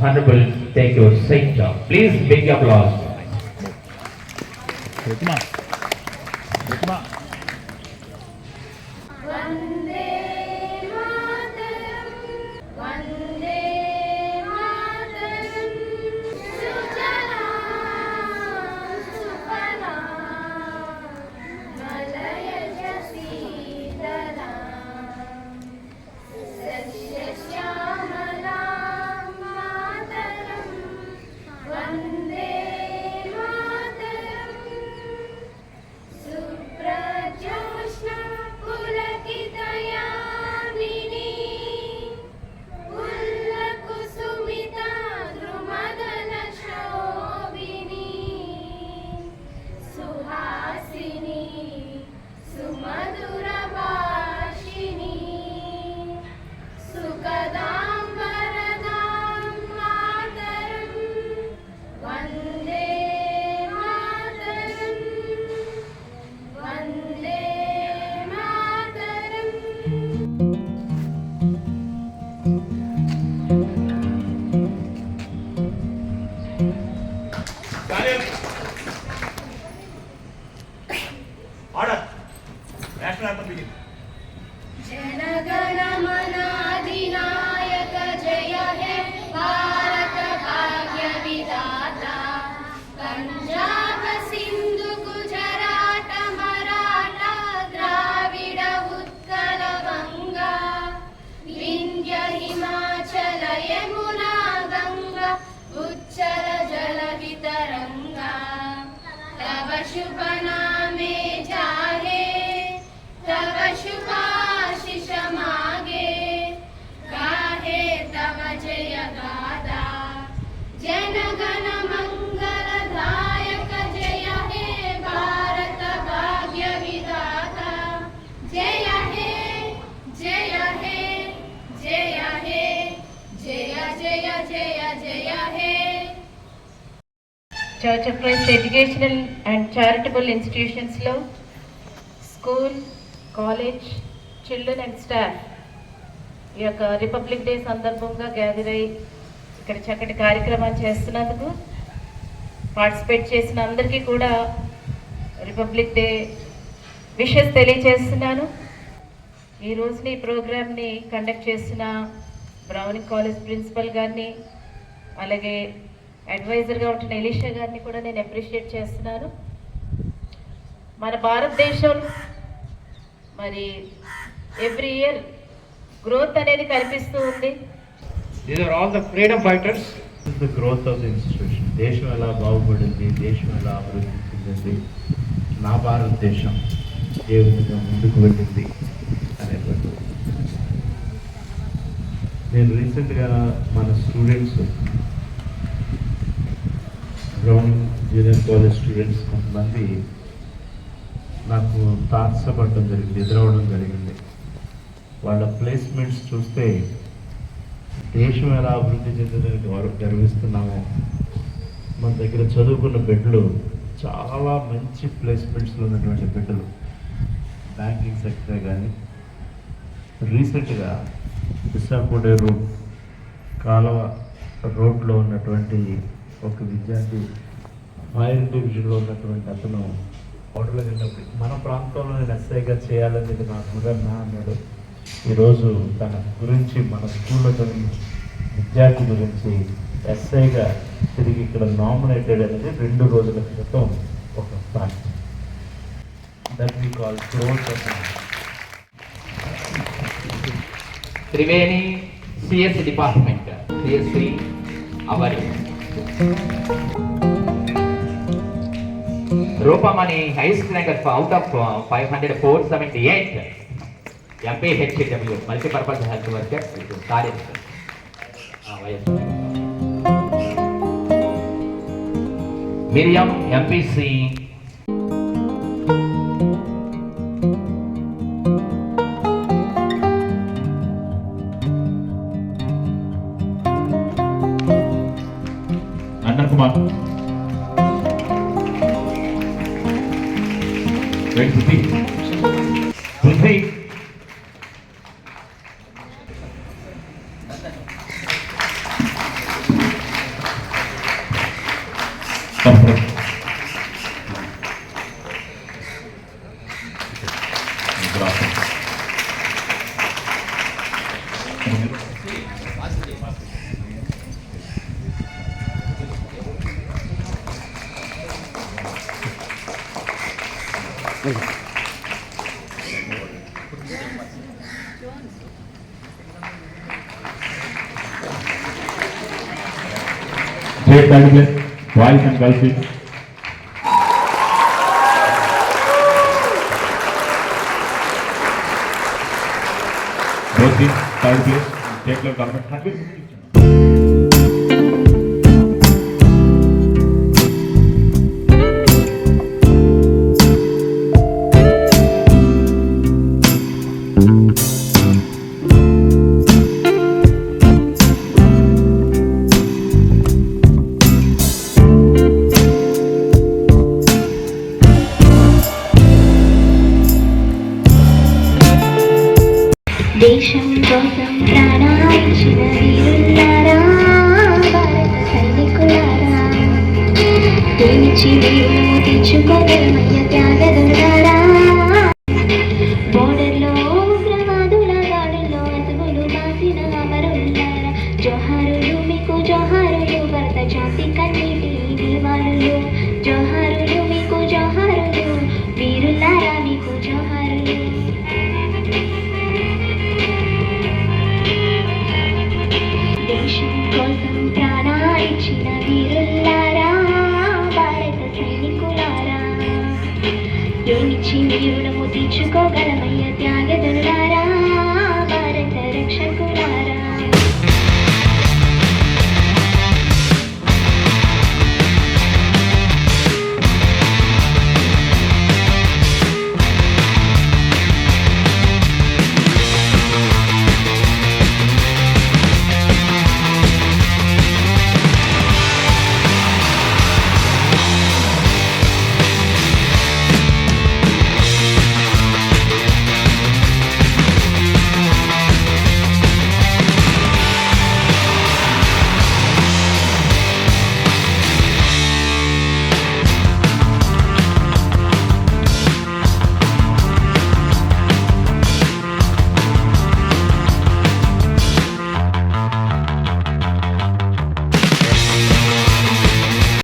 Honorable, thank you, Saint John. Please big applause. Come on. Come on. शुभना church of Christ educational and charitable ఇన్స్టిట్యూషన్స్లో school college children and staff ఈ యొక్క republic day సందర్భంగా gather అయ్యి ఇక్కడ చక్కటి కార్యక్రమాలు చేస్తున్నందుకు participate చేసిన అందరికీ కూడా రిపబ్లిక్ డే విషెస్ తెలియజేస్తున్నాను ఈ రోజుని ఈ ప్రోగ్రామ్ని కండక్ట్ చేసిన బ్రౌనింగ్ కాలేజ్ ప్రిన్సిపల్ గారిని అలాగే అడ్వైజర్గా ఉంటున్న ఎలీషా గారిని కూడా నేను అప్రిషియేట్ చేస్తున్నాను. మన భారతదేశం మరి ఎవ్రీ ఇయర్ గ్రోత్ అనేది కనిపిస్తూ ఉంది. These are all the freedom fighters. This is the growth of the institution. దేశం ఎలా బాగుపడింది? దేశం ఎలా అభివృద్ధి చెందింది? నా భారతదేశం ఏ విధంగా ముందుకు వెళ్ళింది అనేటువంటి నేను రీసెంట్గా మన students Brown junior college students కొంతమంది నాకు తాత్సపడడం జరిగింది ఎదురవడం జరిగింది. వాళ్ళ ప్లేస్మెంట్స్ చూస్తే దేశం ఎలా అభివృద్ధి చెందిందని గౌరవ గర్విస్తున్నామో మన దగ్గర చదువుకున్న బిడ్డలు చాలా మంచి ప్లేస్మెంట్స్లో ఉన్నటువంటి బిడ్డలు. బ్యాంకింగ్ సెక్టరే కానీ రీసెంట్గా విశాఖపడే రోడ్ కాలువ రోడ్లో ఉన్నటువంటి ఒక విద్యార్థి ఫైర్ డివిజన్లో ఉన్నటువంటి అతను ఓటర్లు వెళ్ళినప్పుడు మన ప్రాంతంలో నేను ఎస్ఐగా చేయాలనేది నా నా అన్నాడు. ఈరోజు తన గురించి మన స్కూల్లో చదివిన విద్యార్థి గురించి ఎస్ఐగా తిరిగి ఇక్కడ నామినేటెడ్ అనేది రెండు రోజుల క్రితం ఒక fact. That we call growth Triveni CSC department CSC Avari. Roopamani highest ranker out of five hundred four seventy eight MP HW multipurpose health worker sorry Miriam MPC Ready to repeat? Repeat. Comfort. Good. Third place, boys and girls. Both teams third place, state level government. దేశం కోసం ప్రాణాలిచ్చిన వీరులారా భారత సైనికులారా దేనిచి తెచ్చుకోగలమని దేవునిచ్చి నీ రుణము తీర్చుకోగలమయ్యా